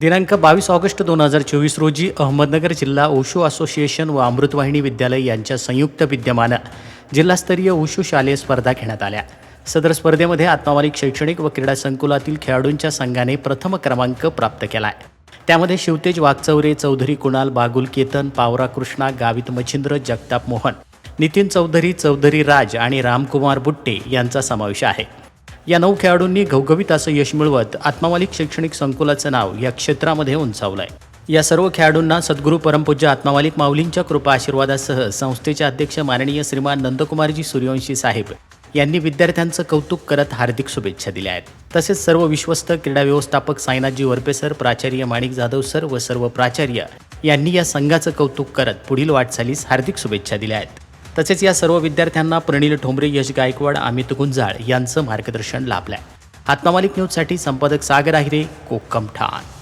दिनांक बावीस ऑगस्ट दोन हजार चोवीस रोजी अहमदनगर जिल्हा ओशो असोसिएशन व अमृतवाहिनी विद्यालय यांच्या संयुक्त विद्यमानं जिल्हास्तरीय ओशो शालेय स्पर्धा घेण्यात आल्या. सदर स्पर्धेमध्ये आत्मामालिक शैक्षणिक व क्रीडा संकुलातील खेळाडूंच्या संघाने प्रथम क्रमांक प्राप्त केला आहे त्यामध्ये शिवतेज वागचौरे चौधरी कुणाल बागुल केतन पावरा कृष्णा गावित मच्छिंद्र जगताप मोहन नितीन चौधरी चौधरी राज आणि रामकुमार बुट्टे यांचा समावेश आहे. या नऊ खेळाडूंनी घवघवीत असं यश मिळवत आत्मामालिक शैक्षणिक संकुलाचं नाव या क्षेत्रामध्ये उंचावलंय. या सर्व खेळाडूंना सद्गुरू परमपूज्य आत्मामालिक माऊलींच्या कृपा आशीर्वादासह संस्थेचे अध्यक्ष माननीय श्रीमान नंदकुमारजी सूर्यवंशी साहेब यांनी विद्यार्थ्यांचं कौतुक करत हार्दिक शुभेच्छा दिल्या आहेत. तसेच सर्व विश्वस्त क्रीडा व्यवस्थापक साईनाथजी वरपे सर प्राचार्य माणिक जाधव सर व सर्व प्राचार्य यांनी या संघाचं कौतुक करत पुढील वाटचालीस हार्दिक शुभेच्छा दिल्या आहेत. तसेच या सर्व विद्यार्थ्यांना प्रणील ठोंबरे यश गायकवाड अमित गुंजाळ यांचं मार्गदर्शन लाभलंय. आत्मामालिक न्यूजसाठी संपादक सागर आहिरे कोकम ठाण.